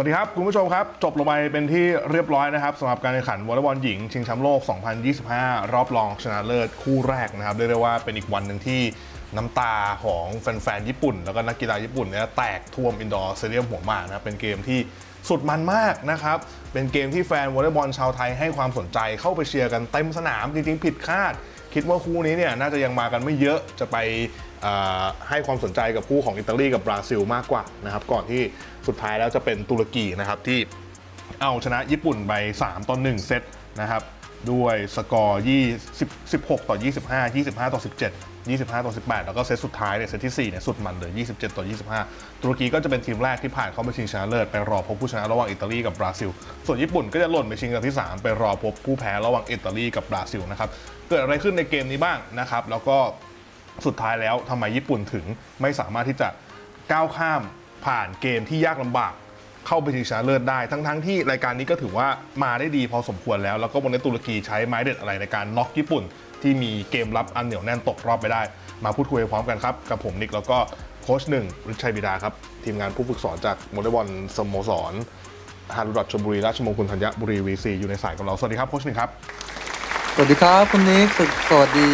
วัสดีครับ คุณผู้ชมครับ จบลงไปเป็นที่เรียบร้อยนะครับสำหรับการแข่งขันวอลเลย์บอลหญิง ชิงแชมป์โลก 2025 รอบรองชนะเลิศคู่แรกนะครับเรียกได้ว่าเป็นอีกวันหนึ่งที่น้ำตาของแฟนๆญี่ปุ่น แล้วก็นักกีฬาญี่ปุ่นเนี่ยแตกท่วมอินดอร์สเตเดียมหัวหมากนะครับเป็นเกมที่สุดมันมากนะครับ เป็นเกมที่แฟนวอลเลย์บอลชาวไทยให้ความสนใจเข้าไปเชียร์กันเต็มสนามจริงๆผิดคาด คิดว่าคู่นี้เนี่ยน่าจะยังมากันไม่เยอะจะไป ให้ความสนใจกับคู่ของอิตาลีกับบราซิลมากกว่านะครับก่อนที่สุดท้ายแล้วจะเป็นตุรกีนะครับที่เอาชนะญี่ปุ่นไป 3ต่อ1เซตนะครับด้วยสกอร์20 16 ต่อ 25 25 ต่อ 17 25 ต่อ 18 แล้วก็เซตสุดท้ายเนี่ยเซตที่4เนี่ยสุดมันเลย 27 ต่อ 25 ตุรกีก็จะเป็นทีมแรกที่ผ่านเข้าไปชิงชนะเลิศไปรอพบผู้ชนะระหว่างอิตาลีกับบราซิล ส่วนญี่ปุ่นก็จะหล่นไปชิงอันที่ 3 ไปรอพบผู้แพ้ระหว่างอิตาลีกับบราซิลนะครับ เกิดอะไรขึ้นในเกมนี้บ้างนะครับ แล้วก็ สุดท้ายแล้วทำไมญี่ปุ่นถึงไม่สามารถที่จะก้าวข้ามผ่านเกมที่ยากลำบาก เข้าไปชิงชนะเลิศได้ทั้งๆที่รายการนี้ก็ถือว่ามาได้ดีพอสมควรแล้ว แล้วก็วันนี้ตุรกีใช้ไม้เด็ดอะไรในการน็อกญี่ปุ่น ที่มีเกมรับอันเหนียวแน่นตกรอบไปได้ มาพูดคุยพร้อมกันครับ กับผมนิกแล้วก็โค้ชหนึ่งฤชัยบิดาครับทีมงานผู้ฝึกสอนจากวอลเลย์บอลสโมสรฮารุดัชชบุรีราชมงคลธัญบุรีวีซีอยู่ในสายกับเราสวัสดีครับโค้ชหนึ่งครับสวัสดีครับคุณนิกสวัสดี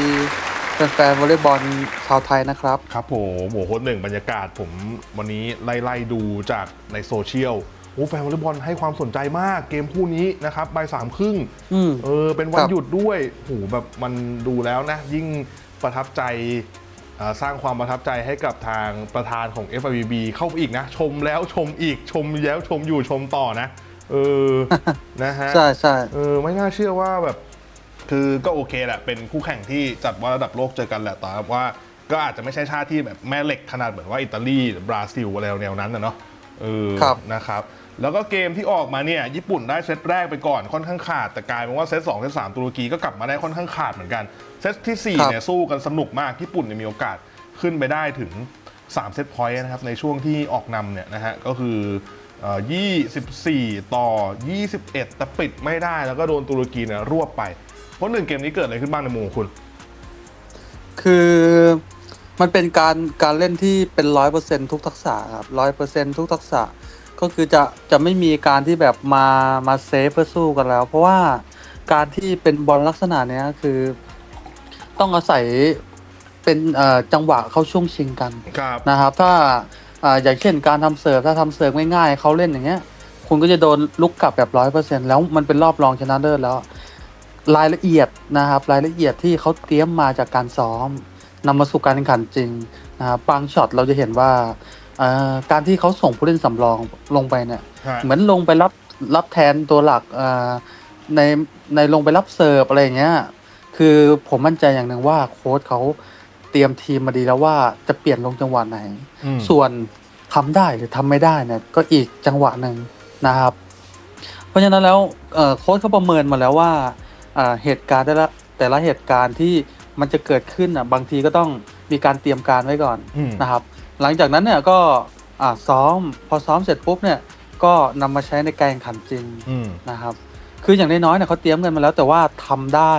แฟนๆวอลเลย์บอลชาวไทยนะครับ ครับผมโหโค้ชหนึ่งบรรยากาศผมวันนี้ไล่ไล่ดูจากในโซเชียลโอ้แฟนวอลเลย์บอลให้ความสนใจมากเกมคู่นี้นะครับบ่ายสามครึ่งอืมเออเป็นวันครับ หยุดด้วยโหแบบมันดูแล้วนะ ยิ่งประทับใจเอ่อสร้างความประทับใจให้กับทางประธานของ FIVB เข้าไปอีกนะ ชมแล้วชมอีกชมแล้วชมอยู่ชมต่อนะ เออ นะฮะ ใช่ใช่ เออไม่น่าเชื่อว่าแบบ คือก็โอเคแหละ เป็นคู่แข่งที่จัดว่าระดับโลกเจอกันแหละแต่ว่าก็อาจจะไม่ใช่ชาติที่แบบแม่เหล็กขนาดเหมือนว่าอิตาลีหรือบราซิลอะไรแนวนั้นนะเนาะเออครับนะครับ แล้วก็เกมที่ออกมาเนี่ยญี่ปุ่นได้เซตแรกไปก่อนค่อนข้างขาด แต่กลายเป็นว่าเซตสองเซตสามตุรกีก็กลับมาได้ค่อนข้างขาดเหมือนกัน เซตที่สี่เนี่ยสู้กันสนุกมากญี่ปุ่นเนี่ยมีโอกาสขึ้นไปได้ถึง 3 เซตพอยต์นะครับในช่วงที่ออกนำเนี่ยนะฮะก็คือเอ่อ24 ต่อ 21 แต่ปิดไม่ได้แล้วก็โดนตุรกีเนี่ยรวบไป ราะหนึ่งเกมนี้เกิดอะไรขึ้นบ้างในมุมของคุณ คือมันเป็นการการเล่นที่เป็นร้อยเปอร์เซ็นทุกทักษะครับร้อยเปอร์เซ็นทุกทักษะก็คือจะจะไม่มีการที่แบบมามาเซฟเพื่อสู้กันแล้ว เพราะว่าการที่เป็นบอลลักษณะเนี้ยคือ ต้องอาศัยเป็นเอ่อจังหวะเข้าช่วงชิงกันครับนะครับ ถ้าอ่าอย่างเช่นการทำเสิร์ฟถ้าทำเสิร์ฟง่ายๆเขาเล่นอย่างเงี้ย คุณก็จะโดนลุกกลับแบบร้อยเปอร์เซ็นแล้วมันเป็นรอบรองชนะเลิศแล้ว รายละเอียดนะครับ รายละเอียดที่เขาเตรียมมาจากการซ้อมนำมาสู่การแข่งขันจริงนะครับบางช็อตเราจะเห็นว่าเอ่อการที่เขาส่งผู้เล่นสำรองลงไปเนี่ยฮะเหมือนลงไปรับรับแทนตัวหลักเอ่อในในลงไปรับเสิร์ฟอะไรอย่างเงี้ย คือผมมั่นใจอย่างหนึ่งว่าโค้ชเขาเตรียมทีมมาดีแล้วว่าจะเปลี่ยนลงจังหวะไหนอืมส่วนทำได้หรือทำไม่ได้เนี่ยก็อีกจังหวะหนึ่งนะครับ เพราะฉะนั้นแล้วเอ่อโค้ชเขาประเมินมาแล้วว่า อ่าเหตุการณ์แต่ละแต่ละเหตุการณ์ที่มันจะเกิดขึ้นอะบางทีก็ต้องมีการเตรียมการไว้ก่อนอืม นะครับ หลังจากนั้นเนี่ยก็อ่าซ้อมพอซ้อมเสร็จปุ๊บเนี่ยก็นำมาใช้ในการแข่งขันจริง อืม นะครับ คืออย่างน้อยๆเนี่ยเขาเตรียมกันมาแล้วแต่ว่าทำได้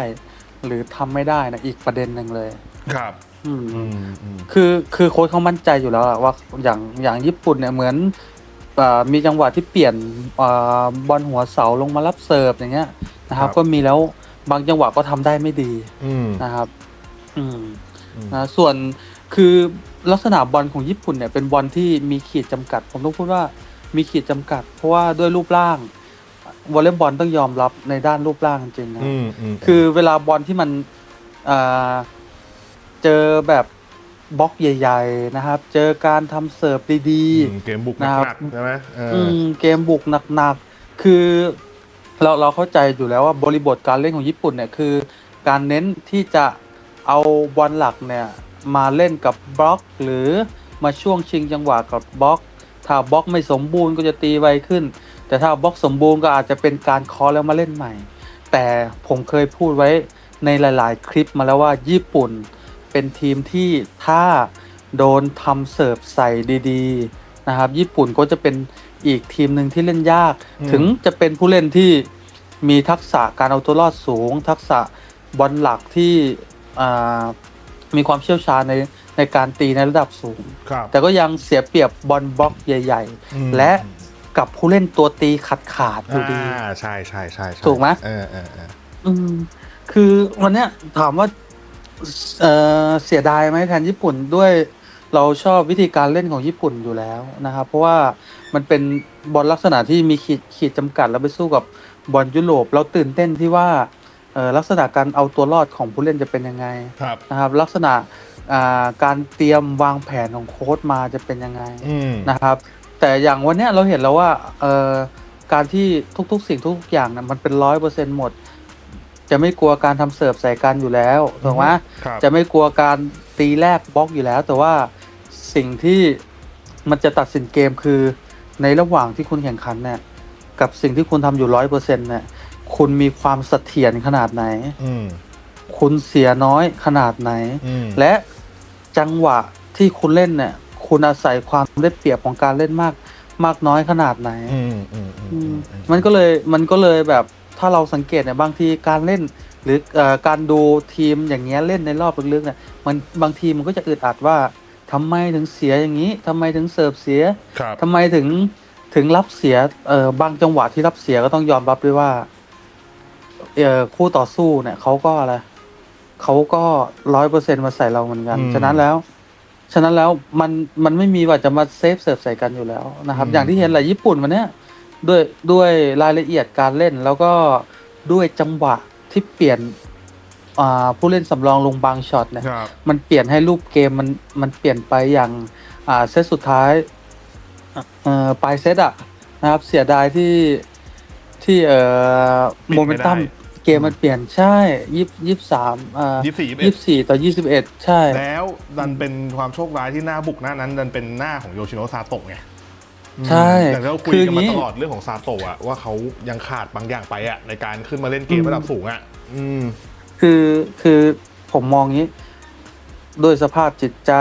หรือทำไม่ได้นะอีกประเด็นหนึ่งเลย ครับ อืมอืมอืมคือคือโค้ชเขามั่นใจอยู่แล้วอะว่าอย่างอย่างญี่ปุ่นเนี่ยเหมือนอามีจังหวะที่เปลี่ยนอาบอลหัวเสาลงมารับเสิร์ฟอย่างเงี้ยนะครับ ก็มีแล้ว บางจังหวะก็ทำได้ไม่ดีอืมนะครับอืมอืมนะส่วนคือลักษณะบอลของญี่ปุ่นเนี่ยเป็นบอลที่มีขีดจำกัด ผมต้องพูดว่ามีขีดจำกัด เพราะว่าด้วยรูปร่างวอลเลย์บอลต้องยอมรับในด้านรูปร่างจริงๆนะอืมอืมคือเวลาบอลที่มันอ่าเจอแบบบล็อกใหญ่ ๆ นะครับ เจอการทำเสิร์ฟดีมเกมบุกหนะครับนักๆใช่ไหมเอๆออือมเกมบุกหนักๆ คือ เราเราเข้าใจอยู่แล้วว่าบริบทการเล่นของญี่ปุ่นเนี่ยคือ การเน้นที่จะเอาบอลหลักเนี่ยมาเล่นกับบล็อก หรือมาช่วงชิงจังหวะกับบล็อก ถ้าบล็อกไม่สมบูรณ์ก็จะตีไวขึ้น แต่ถ้าบล็อกสมบูรณ์ก็อาจจะเป็นการคอแล้วมาเล่นใหม่ แต่ผมเคยพูดไว้ในหลาย ๆ คลิปมาแล้วว่าญี่ปุ่น เป็นทีมที่ถ้าโดนทำเสิร์ฟใส่ดี ๆ นะครับ ญี่ปุ่นก็จะเป็น อีกทีมหนึ่งที่เล่นยากอืมถึงจะเป็นผู้เล่นที่มีทักษะการเอาตัวรอดสูง ทักษะบอลหลักที่อ่ามีความเชี่ยวชาญในในการตีในระดับสูงครับแต่ก็ยังเสียเปรียบบอลบล็อกใหญ่อืมๆและกับผู้เล่นตัวตีขาดขาดๆอยู่ดีอ่าใช่ใช่ใช่ใช่ถูกไหมเออเออเอออืมคือวันเนี้ยถามว่าเออเสียดายไหมแทนญี่ปุ่นด้วย เราชอบวิธีการเล่นของญี่ปุ่นอยู่แล้วนะครับ เพราะว่ามันเป็นบอลลักษณะที่มีขีดขีดจำกัดแล้วไปสู้กับบอลยุโรปเราตื่นเต้นที่ว่าเออลักษณะการเอาตัวรอดของผู้เล่นจะเป็นยังไงครับนะครับ ลักษณะอ่าการเตรียมวางแผนของโค้ชมาจะเป็นยังไงอืมนะครับ แต่อย่างวันเนี้ยเราเห็นแล้วว่าเอ่อการที่ทุกๆ สิ่งทุกๆอย่างนะมันเป็นร้อยเปอร์เซ็นหมด จะไม่กลัวการทำเสิร์ฟใส่กันอยู่แล้วถูกไหมครับจะไม่กลัวการตีแรกบล็อกอยู่แล้ว แต่ว่า สิ่งที่มันจะตัดสินเกมคือในระหว่างที่คุณแข่งขันเนี่ยกับสิ่งที่คุณทำอยู่ร้อยเปอร์เซ็นต์เนี่ยคุณมีความเสถียรขนาดไหนอืมคุณเสียน้อยขนาดไหนอืมและจังหวะที่คุณเล่นเนี่ย คุณอาศัยความได้เปรียบของการเล่นมาก มากน้อยขนาดไหนอืมอืมอืมอือืมมอืมมันก็เลยมันก็เลยแบบถ้าเราสังเกตเนี่ยบางทีการเล่น หรือเอ่อการดูทีมอย่างเงี้ยเล่นในรอบลึกๆเนี่ยมันบางทีมันก็จะอึดอัดว่า ทำไมถึงเสียอย่างนี้ทำไมถึงเสิร์ฟเสียครับทำไมถึงถึงรับเสียเอ่อบางจังหวะที่รับเสียก็ต้องยอมรับด้วยว่าเอ่อคู่ต่อสู้เนี่ยเขาก็อะไรเขาก็ร้อยเปอร์เซ็นมาใส่เราเหมือนกันอืมฉะนั้นแล้ว ฉะนั้นแล้วมันมันไม่มีว่าจะมาเซฟเสิร์ฟใส่กันอยู่แล้วนะครับอืมอย่างที่เห็นแหละญี่ปุ่นวันเนี้ยด้วยด้วยรายละเอียดการเล่นแล้วก็ด้วยจังหวะที่เปลี่ยน อ่าผู้เล่นสำรองลงบางช็อตเนี่ยครับ มันเปลี่ยนให้รูปเกมมันมันเปลี่ยนไปอย่างอ่าเซตสุดท้ายเอ่อปลายเซตอะนะครับเสียดายที่ที่เอ่อปิดไม่ได้โมเมนตัมเกมมันเปลี่ยนใช่ยี่ยี่สามอ่ายี่สิบสี่ยี่สิบเอ็ยี่ดสี่ต่อยี่สิบเอ็ดใช่ แล้วดันเป็นความโชคร้ายที่หน้าบุกหน้านั้น ดันเป็นหน้าของโยชิโนะซาโตะไงใช่แต่เราคุยคืออกันย่างมานี้ตลอดเรื่องของซาโตะอะว่าเขายังขาดบางอย่างไปอะในการขึ้นมาเล่นเกมระดับสูงอะอืม คือคือผมมองงี้ด้วยสภาพจิตใจ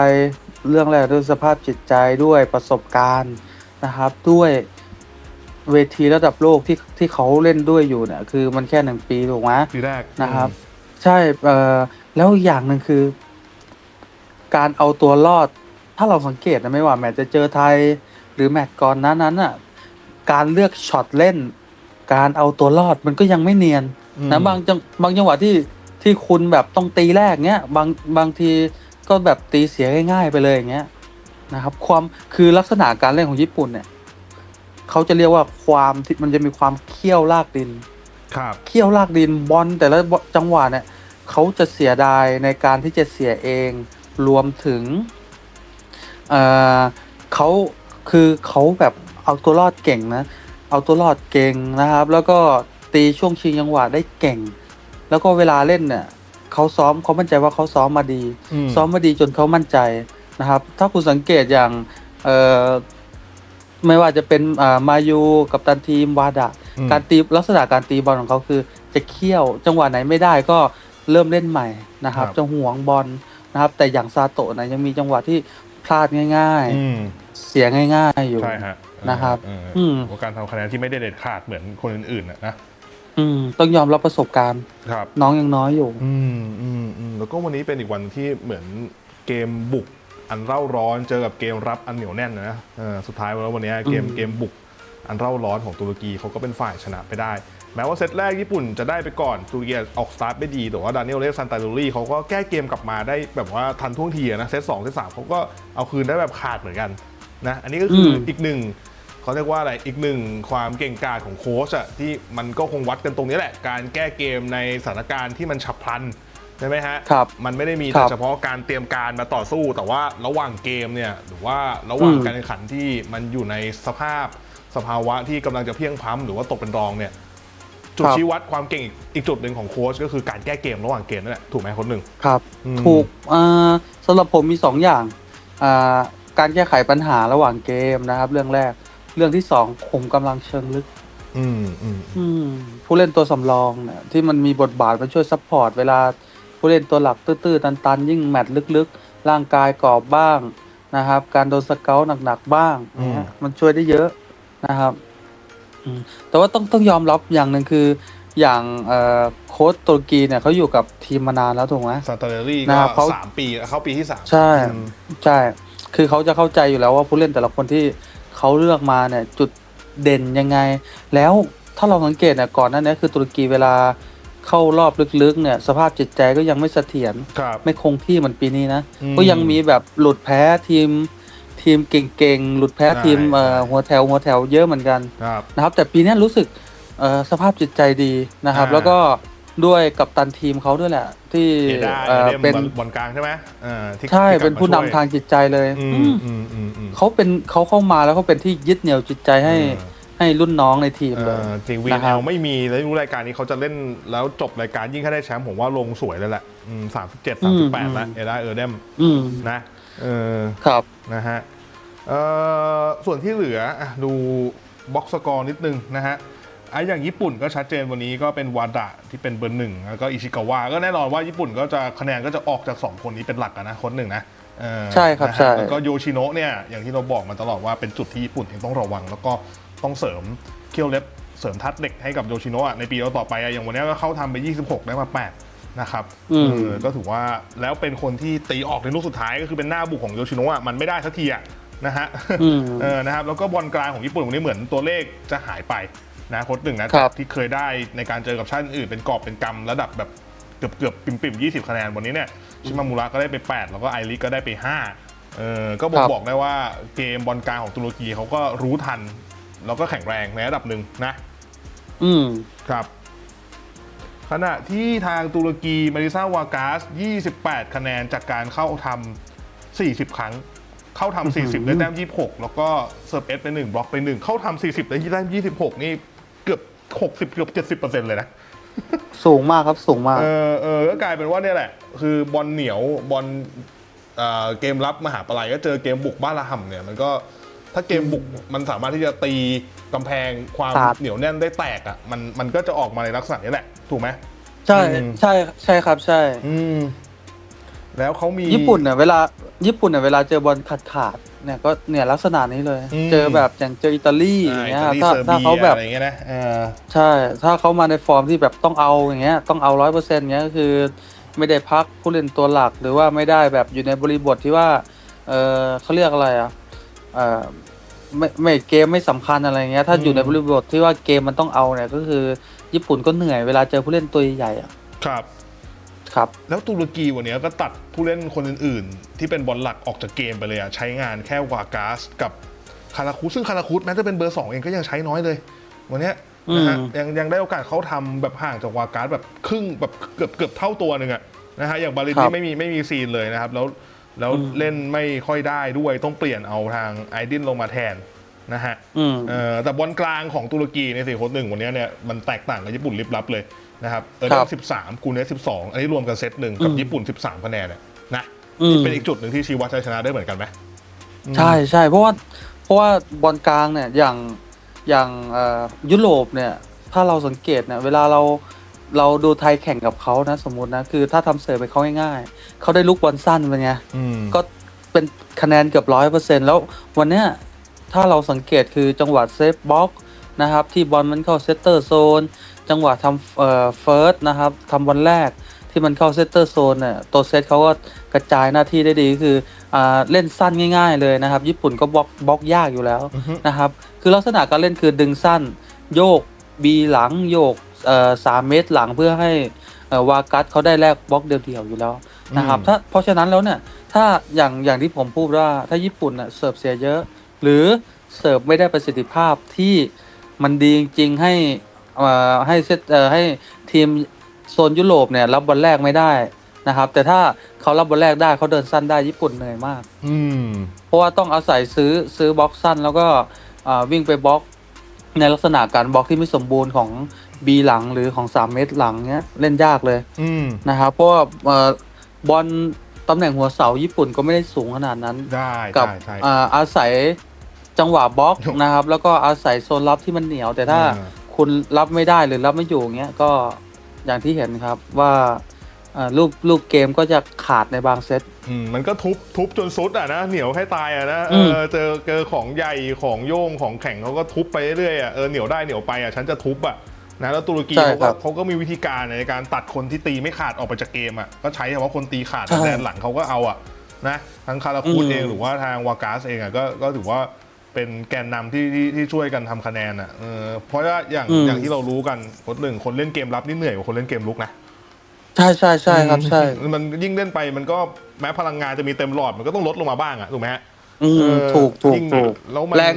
เรื่องแรกด้วยสภาพจิตใจด้วยประสบการณ์นะครับ ด้วยเวทีระดับโลกที่ที่เขาเล่นด้วยอยู่เนี่ยคือมันแค่หนึ่งปีถูกไหมทีแรกนะครับ ใช่เอ่อแล้วอีกอย่างหนึ่งคือ การเอาตัวรอด ถ้าเราสังเกตนะไม่ว่าแมตช์จะเจอไทย หรือแมตช์ก่อนหนั้นนั้นอะการเลือกช็อตเล่น การเอาตัวรอดมันก็ยังไม่เนียนอืมนะบางจังบางจังหวะที่ ที่คุณแบบต้องตีแรกเนี้ยบางบางทีก็แบบตีเสียง่ายๆไปเลยอย่างเงี้ยนะครับความคือลักษณะการเล่นของญี่ปุ่นเนี่ยเขาจะเรียกว่าความที่มันจะมีความเขี้ยวลากดิน ครับเขี้ยวลากดินบอลแต่ละจังหวะเนี่ยเขาจะเสียดายในการที่จะเสียเองรวมถึงเอ่อเขาคือเขาแบบเอาตัวรอดเก่งนะ เอาตัวรอดเก่งนะครับ แล้วก็ตีช่วงชิงจังหวะได้เก่ง แล้วก็เวลาเล่นเนี่ยเขาซ้อมเขามั่นใจว่าเขาซ้อมมาดี อืม ซ้อมมาดีจนเขามั่นใจนะครับ ถ้าคุณสังเกตอย่างเอ่อไม่ว่าจะเป็นอ่ามายูกับตันทีมวาดะอืม การตีลักษณะการตีบอลของเขาคือ จะเคี่ยวจังหวะไหนไม่ได้ก็เริ่มเล่นใหม่นะครับ ครับ จะห่วงบอลนะครับ แต่อย่างซาโตะนะยังมีจังหวะที่พลาดง่าย อืมๆ เสียง่าย ๆอยู่ ใช่ฮะนะครับเอออืมว่าการทำคะแนนที่ไม่ได้เด็ดขาดเหมือนคนอื่นๆนะนะ อืม ต้องยอมรับประสบการณ์ ครับ น้องยังน้อยอยู่ อืมอืมอืมแล้วก็วันนี้เป็นอีกวันที่เหมือนเกมบุกอันเร่าร้อนเจอกับเกมรับอันเหนียวแน่นนะเออสุดท้ายแล้ววันนี้เกมอืมเกมบุกอันเร่าร้อนของตุรกีเขาก็เป็นฝ่ายชนะไปได้ แม้ว่าเซตแรกญี่ปุ่นจะได้ไปก่อนตุรกีออกสตาร์ทไม่ดีแต่ว่าดานิเอลเลฟซันตาลูรี่เขาก็แก้เกมกลับมาได้แบบว่าทันท่วงทีอะนะเซตสองเซตสามเขาก็เอาคืนได้แบบขาดเหมือนกันนะอันนี้ก็คืออม อีกหนึ่ง เขาเรียกว่าอะไรอีกหนึ่งความเก่งกาจของโค้ชอะที่มันก็คงวัดกันตรงนี้แหละ การแก้เกมในสถานการณ์ที่มันฉับพลันใช่ไหมฮะครับมันไม่ได้มีครัแต่บเฉพาะการเตรียมการมาต่อสู้ แต่ว่าระหว่างเกมเนี่ยหรือว่าระหว่างอืมการแข่งขันที่มันอยู่ในสภาพสภาวะที่กำลังจะเพียงพล้ำหรือว่าตกเป็นรองเนี่ยจุดชี้วัดความเก่งอีกอีกจุดหนึ่งของโค้ชก็คือการแก้เกมระหว่างเกมนั่นแหละถูกไหมคนหนึ่งครับอืมถูกอ่าสำหรับผมมีสองอย่างอ่าการแก้ไขปัญหาระหว่างเกมนะครับ เรื่องแรก เรื่องที่สองคุมกำลังเชิงลึก อืมอืมอืมผู้เล่นตัวสำรองเนี่ยที่มันมีบทบาทมาช่วยซัพพอร์ตเวลาผู้เล่นตัวหลักตื้อๆตันๆ ยิ่งแมตช์ลึกๆ ร่างกายกรอบบ้างนะครับ การโดนสเกลหนักๆบ้างเนี่ยมันช่วยได้เยอะนะครับอืมแต่ว่าต้องต้องยอมรับอย่างหนึ่งคือ อย่างเอ่อโค้ชตุรกีเนี่ยเขาอยู่กับทีมมานานแล้วถูกไหม ซานตาเดรี่นะคก็รับเขา สามปีเข้าปีที่สามใช่ อืม ใช่ คือเขาจะเข้าใจอยู่แล้วว่าผู้เล่นแต่ละคนที่ เขาเลือกมาเนี่ยจุดเด่นยังไง แล้วถ้าเราสังเกตเนี่ยก่อนหน้านี้คือตุรกีเวลาเข้ารอบลึกๆเนี่ยสภาพจิตใจก็ยังไม่เสถียรครับไม่คงที่เหมือนปีนี้นะอืมก็ยังมีแบบหลุดแพ้ทีมทีมเก่งๆ หลุดแพ้ใช่ทีมเอ่อใช่หัวแถวหัวแถวเยอะเหมือนกันครับนะครับแต่ปีนี้รู้สึกเอ่อสภาพจิตใจดีนะครับอ่าแล้วก็ ด้วยกัปตันทีมเขาด้วยแหละ ที่เอได้เอ่อเดมเป็นบอลบอลกลางใช่ไหมเออที่ใช่ที่กลับเป็นผู้นำมช่วยทางจิตใจเลยอือืมมอืมอืมอืม เขาเป็นเขาเข้ามาแล้วเขาเป็นที่ยึดเหนี่ยวจิตใจให้เออให้รุ่นน้องในทีมเอเลยอจริงวีนะนครัเอบลไม่มีแล้วรู้รายการนี้เขาจะเล่นแล้วจบรายการยิ่งถ้าได้แชมป์ผมว่าลงสวยเลยแหละสามสิบเจ็ดสามสิบแปดแล้วเอได้เออเดมอืมนะเออ ครับ นะฮะเอ่อส่วนที่เหลืออะดูบ็อกสกอร์นิดนึงนะฮะ ไอ้อย่างญี่ปุ่นก็ชัดเจนวันนี้ก็เป็นวาดะที่เป็นเบอร์หนึ่งแล้วก็อิชิกาวะก็แน่นอนว่าญี่ปุ่นก็จะคะแนนก็จะออกจาก 2 คนนี้เป็นหลักอะนะคนหนึ่งนะเออใช่ครับนะฮะใช่ แล้วก็โยชิโนะเนี่ยอย่างที่เราบอกมาตลอดว่าเป็นจุดที่ญี่ปุ่นเองต้องระวัง แล้วก็ต้องเสริมเคียวเล็บเสริมทัดเด็กให้กับโยชิโนะอะในปีต่อๆไปอะอย่างวันนี้ก็เข้าทำไป 26 ได้มา 8 นะครับอืม เออก็ถือว่าแล้วเป็นคนที่ตีออกในลูกสุดท้ายก็คือเป็นหน้าบุกของโยชิโนะอะมันไม่ได้สักทีอะนะฮะ อืม เออ นะครับ แล้วก็บอลกลางของญี่ปุ่นวันนี้เหมือนตัวเลขจะหายไป นะโค้ดหนึ่งนะครับที่เคยได้ในการเจอกับชาติอื่นเป็นกอบเป็นกำระดับแบบเกือบเกือบปิ่มปิ่มยี่สิบคะแนนวันนี้เนี่ยชิมามูระก็ได้ไป 8 แล้วก็ไอริก็ได้ไป5เออก็บอคกรับบอกได้ว่าเกมบอลกลางของตุรกีเขาก็รู้ทัน แล้วก็แข็งแรงในระดับหนึ่งนะ อืมครับ ขณะที่ทางตุรกีมาริซาวากาส 28 คะแนนจากการเข้าทำ40 ครั้ง เข้าทำ40 ได้แต้ม26 แล้วก็เซิร์ฟเอสไป1บล็อกไป1เข้าทำ40 ได้แต้ม26 นี่ เกือบ60เกือบ70เลยนะ สูงมากครับสูงมาก เออเออก็กลายเป็นว่าเนี่ยแหละ คือบอลเหนียวบอลเอ่อเกมรับมหาปลายก็เจอเกมบุกบ้านละห่ำเนี่ยมันก็ถ้าเกมบุกมันสามารถที่จะตีกำแพงความครับ เหนียวแน่นได้แตกอะมันมันก็จะออกมาในลักษณะนี้แหละ ถูกไหม ใช่อืม ใช่ใช่ครับใช่ อืม แล้วเขามี ญี่ปุ่นเนี่ยเวลา ญี่ปุ่นเนี่ยเวลาเจอบอลขาดขาดๆเนี่ยก็เนี่ยลักษณะนี้เลย อืม เจอแบบอย่างเจออิตาลีออ่าย่างอิเงี้ยตาลีถ้าเซอร์ถ้าเบียเขาแบบ อะไรอย่างเงี้ยนะเออใช่ ถ้าเขามาในฟอร์มที่แบบต้องเอาอย่างเงี้ย ต้องเอาร้อยเปอร์เซ็นต์เงี้ยก็คือ ไม่ได้พักผู้เล่นตัวหลัก หรือว่าไม่ได้แบบอยู่ในบริบทที่ว่า เออเขาเรียกอะไรอะ เออไม่ไม่เกมไม่สำคัญอะไรเงี้ย ถ้าอืมอยู่ในบริบทที่ว่าเกมมันต้องเอาเนี่ยก็คือ ญี่ปุ่นก็เหนื่อยเวลาเจอผู้เล่นตัวใหญ่ๆอะ ครับ ครับ แล้วตุรกีวันนี้ก็ตัดผู้เล่นคนอื่น ๆ ที่เป็นบอลหลักออกจากเกมไปเลยอะใช้งานแค่วากาสกับคาราคุซึ่งคาราคุสแม้จะเป็นเบอร์2เองก็ยังใช้น้อยเลย วันเนี้ยนะฮะอืมยังยังได้โอกาสเขาทำแบบห่างจากวากาสแบบครึ่งแบบเกือบเกือบเท่าตัวหนึ่งอะนะฮะอย่างบาลินครันี่บไม่มีไม่มีซีนเลยนะครับ แล้วแล้วอืมเล่นไม่ค่อยได้ด้วยต้องเปลี่ยนเอาทางไอดินลงมาแทนนะฮะอืมเอ่อแต่บอลกลางของตุรกีในสี่โค้ดหนึ่งวันนี้เนี่ยมันแตกต่างกับญี่ปุ่นลิบลับเลย นะครับเออครัเดบสิบสามกูเนสสิบสองอันนี้รวมกันเซตหนึ่งกับอืมญี่ปุ่นสิบสามคะแนนเนี่ยนะอืมเป็นอีกจุดหนึ่งที่ชี้วัดชัยชนะได้เหมือนกันไหมใช่ใช่เพราะว่าเพราะว่าบอลกลางเนี่ยอย่างอย่างเอ่อยุโรปเนี่ย ถ้าเราสังเกตเนี่ยเวลาเราเราดูไทยแข่งกับเขานะสมมุตินะ คือถ้าทำเสิร์ฟไปเขาง่ายๆเขาได้ลูกบอลสั้นเป็นไงอืมก็เป็นคะแนนเกือบร้อยเปอร์เซ็นแล้ววันเนี้ยถ้าเราสังเกตคือจังหวะเซฟบล็อกนะครับ ที่บอลมันเข้าเซตเตอร์โซน จังหวะทำเอ่อเฟิร์สนะครับทำบอลแรกที่มันเข้าเซตเตอร์โซนเนี่ยตัวเซตเขาก็กระจายหน้าที่ได้ดีคืออ่าเล่นสั้นง่าย ๆ เลยนะครับ ญี่ปุ่นก็บล็อกบล็อกยากอยู่แล้วอือฮึนะครับ คือลักษณะการเล่นคือดึงสั้น โยกบีหลังโยกเอ่อสามเมตรหลังเพื่อให้เอ่อวากัสเขาได้แลกบล็อกเดียวๆอยู่แล้วนะครับอืมถ้าเพราะฉะนั้นแล้วเนี่ยถ้าอย่างอย่างที่ผมพูดว่าถ้าญี่ปุ่นน่ะเสิร์ฟเสียเยอะ หรือเสิร์ฟไม่ได้ประสิทธิภาพที่มันดีจริงๆให้ เอ่อให้เซตเอ่อให้ทีมโซนยุโรปเนี่ยรับบอลแรกไม่ได้นะครับ แต่ถ้าเขารับบอลแรกได้เขาเดินสั้นได้ญี่ปุ่นเหนื่อยมาก อืม เพราะว่าต้องอาศัยซื้อซื้อบล็อกสั้น แล้วก็อ่าวิ่งไปบล็อก ในลักษณะการบล็อกที่ไม่สมบูรณ์ของ B หลังหรือของ 3 เมตรหลังเนี้ยเล่นยากเลยอืม นะครับเพราะว่าเอ่อบอลตำแหน่งหัวเสาญี่ปุ่นก็ไม่ได้สูงขนาดนั้น ได้กัใช่ใช่อ่าอาศัยจังหวะบล็อกยกนะครับ แล้วก็อาศัยโซนรับที่มันเหนียวแต่ถ้าอ่า คุณรับไม่ได้หรือรับไม่อยู่เงี้ยก็อย่างที่เห็นครับว่าอ่ารูปรูปเกมก็จะขาดในบางเซตอืมมันก็ทุบทุบจนสุดอะนะเหนียวให้ตายอะนะเออืมอเจอเจอของใหญ่ของโยงของแข็งเขาก็ทุบไปเรื่อยๆอะเออเหนียวได้เหนียวไปอะฉันจะทุบอะนะแล้วตุรกีใช่เขาครัก็บเขาก็มีวิธีการในการตัดคนที่ตีไม่ขาดออกไปจากเกมอะก็ใช้คำว่าคนตีขาดใช่แดนหลังเขาก็เอาอะนะทั้งคาราคูดอืมเองหรือว่าทางวากาสเองอะก็ก็ถือว่า เป็นแกนนำที่ที่ที่ช่วยกันทำคะแนนอะเออเพราะว่าอย่างอืม อย่างที่เรารู้กันคนหนึ่งคนเล่นเกมรับนี่เหนื่อยกว่าคนเล่นเกมลุกนะใช่ใช่ใช่ครับใช่มันยิ่งเล่นไปมันก็แม้พลังงานจะมีเต็มหลอดมันก็ต้องลดลงมาบ้างอะถูกไหมฮะอืมเออถูกถูกยิ่งถูกแล้วมันแรง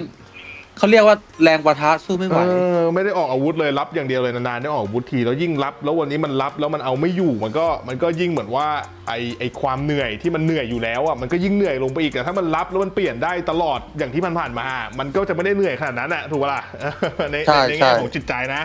เขาเรียกว่าแรงปะทะสู้ไม่ไหว เออไม่ได้ออกอาวุธเลยรับอย่างเดียวเลยนานๆได้ออกอาวุธทีแล้วยิ่งรับ แล้ววันนี้มันรับแล้วมันเอาไม่อยู่มันก็มันก็ยิ่งเหมือนว่าไอไอความเหนื่อยที่มันเหนื่อยอยู่แล้วอะมันก็ยิ่งเหนื่อยลงไปอีกแต่ถ้ามันรับแล้วมันเปลี่ยนได้ตลอดอย่างที่มันผ่านมา มันก็จะไม่ได้เหนื่อยขนาดนั้นอะถูกปะล่ะ ในใช่ในใช่แง่ของจิตใจนะ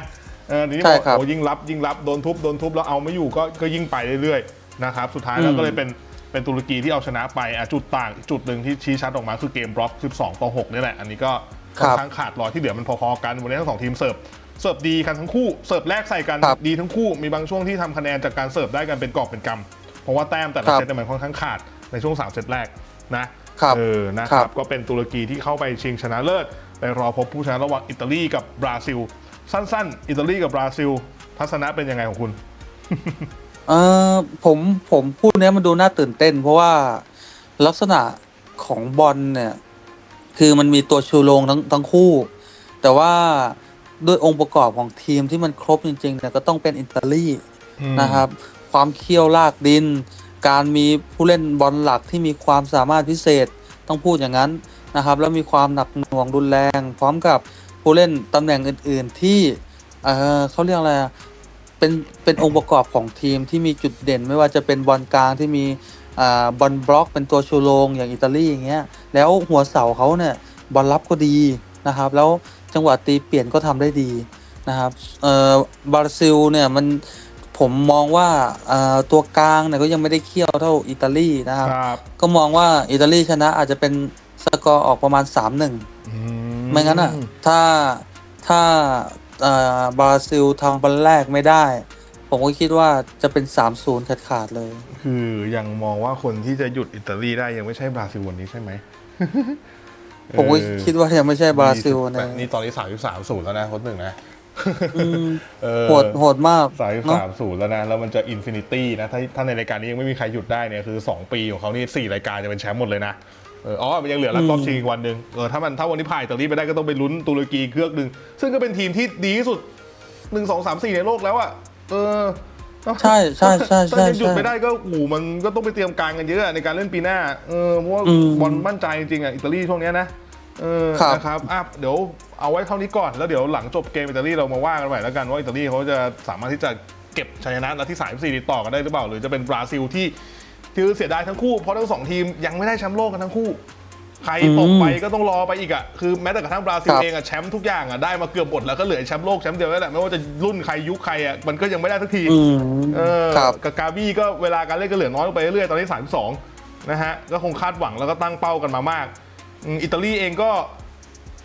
เออทีนี้ใช่บอกครับโอ้ยิ่งรับยิ่งรับโดนทุบโดนทุบแล้วเอาไม่อยู่ก็ก็ยิ่งไปเรื่อยๆนะครับสุดท้ายแล้วอืม ก็เลยเป็นเป็นตุรกีที่เอาชนะไปอะจุดต่างอีกจุดหนึ่งที่ชี้ชัดออกมาคือเกมบล็อก 12 ต่อ 6 นี่แหละ อันนี้ก็ ค่อนข้างขาดรอยที่เหลือมันพอๆกันวันนี้ทั้งสองทีมเสิร์ฟเสิร์ฟดีกันทั้งคู่เสิร์ฟแรกใส่กันครับดีทั้งคู่มีบางช่วงที่ทำคะแนนจากการเสิร์ฟได้กันเป็นกอบเป็นกำเพราะว่าแต้มแต่ละครับเซตเนี่ยมันค่อนข้างขาดในช่วง3เซตแรกนะครับเออนะคครัรับบก็เป็นตุรกีที่เข้าไปชิงชนะเลิศไปรอพบผู้ชนะระหว่างอิตาลีกับบราซิล สั้นๆ อิตาลีกับบราซิล ทัศนะเป็นยังไงของคุณเออผมผมพูดเนี้ยมันดูน่าตื่นเต้น เพราะว่าลักษณะของบอลเนี่ย คือมันมีตัวชูโรงทั้งทั้งคู่ แต่ว่าด้วยองค์ประกอบของทีมที่มันครบจริงๆเนี่ยก็ต้องเป็นอิตาลีอืมนะครับ ความเคี่ยวลากดิน การมีผู้เล่นบอลหลักที่มีความสามารถพิเศษต้องพูดอย่างนั้นนะครับ แล้วมีความหนักหน่วงรุนแรง พร้อมกับผู้เล่นตำแหน่งอื่น ๆที่เออเขาเรียกอะไรอะเป็นเป็นองค์ประกอบของทีมที่มีจุดเด่น ไม่ว่าจะเป็นบอลกลางที่มีอ่า บอลบล็อกเป็นตัวชูโรงอย่างอิตาลีอย่างเงี้ยแล้วหัวเสาเขาเนี่ยบอลรับก็ดีนะครับ แล้วจังหวะตีเปลี่ยนก็ทำได้ดีนะครับเอ่อบราซิลเนี่ยมันผมมองว่าอ่าตัวกลางเนี่ยก็ยังไม่ได้เคี่ยวเท่าอิตาลีนะครับครับก็มองว่าอิตาลีชนะอาจจะเป็นสกอร์ออกประมาณ 3-1อืไม่งั้นอะถ้าถ้าอ่าบราซิลทำบอลแรกไม่ได้ ผมก็คิดว่าจะเป็น 3-0ขาดขาดๆเลย คือยังมองว่าคนที่จะหยุดอิตาลีได้ยังไม่ใช่บราซิลวันนี้ใช่ไหมผมก็เออคิดว่ายังไม่ใช่บราซิลนะนี่ตอนนี้สามสิบสามศูนย์แล้วนะคนหนึ่งนะอืมเออโหดโหดมากสามสิบเนาะสามศูนย์แล้วนะ แล้วมันจะอินฟินิตี้นะ ถ้าถ้าในรายการนี้ยังไม่มีใครหยุดได้เนี่ย คือ 2 ปีของเขานี่สี่รายการจะเป็นแชมป์หมดเลยนะเอออ๋อมันยังเหลือรับรอบชิงอีกวันหนึ่งเออถ้ามันถ้าวันนี้ผ่านอิตาลีไปได้ก็ต้องไปลุ้นตุรกีเครือกหนึ่งซึ่งก็เป็นทีมที่ดีที่สุดหนึ่งสองสามสี่ในโลกแล้วอะเออ ใช่ใช่ใช่ใช่ถ้าจะหยุดใช่ ไม่ได้ก็โอ้โหมันก็ต้องไปเตรียมการกันเยอะในการเล่นปีหน้าเออเพราะว่าอืมบอลมั่นใจจริงๆอะอิตาลีช่วงเนี้ยนะเออครับ นะครับอะเดี๋ยวเอาไว้เท่านี้ก่อนแล้วเดี๋ยวหลังจบเกมอิตาลีเรามาว่ากันใหม่แล้วกันว่าอิตาลีเขาจะสามารถที่จะเก็บชัยชนะนัดที่3 4ติดต่อกันได้หรือเปล่า หรือจะเป็นบราซิลที่ที่เสียดายทั้งคู่เพราะทั้งสองทีมยังไม่ได้แชมป์โลกกันทั้งคู่ ใครตกไปก็ต้องรอไปอีกอะคือแม้แต่กระทั่งบราซิลครับเองอะแชมป์ทุกอย่างอะได้มาเกือบหมดแล้วก็เหลือแชมป์โลกแชมป์เดียวแล้วแหละไม่ว่าจะรุ่นใครยุคใครอะมันก็ยังไม่ได้สักทีอืมเออครับกับกาบี้ก็เวลาการเล่นก็เหลือน้อยลงไปเรื่อยๆตอนนี้32นะฮะก็คงคาดหวังแล้วก็ตั้งเป้ากันมามากอืมอิตาลีเองก็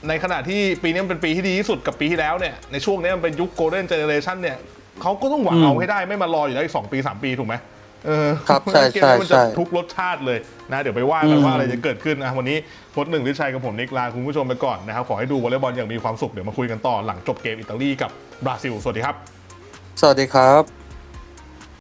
ในขณะที่ปีนี้มันเป็นปีที่ดีที่สุดกับปีที่แล้วเนี่ยในช่วงนี้มันเป็นยุคโกลเด้นเจเนเรชันเนี่ยเขาก็ต้องหวังอืมเอาให้ได้ไม่มารออยู่แล้วอีก2ปี3ปีถูกไหม เออครับใช่เกมนี้มันจะใช่ใช่ ทุกรสชาติเลยนะเดี๋ยวไปว่ากันอืมว่าอะไรจะเกิดขึ้นนะวันนี้โค้ชหนึ่งฤทัยกับผมนิกลาคุณผู้ชมไปก่อนนะครับขอให้ดูวอลเลย์บอลอย่างมีความสุขเดี๋ยวมาคุยกันต่อหลังจบเกมอิตาลีกับบราซิลสวัสดีครับ สวัสดีครับ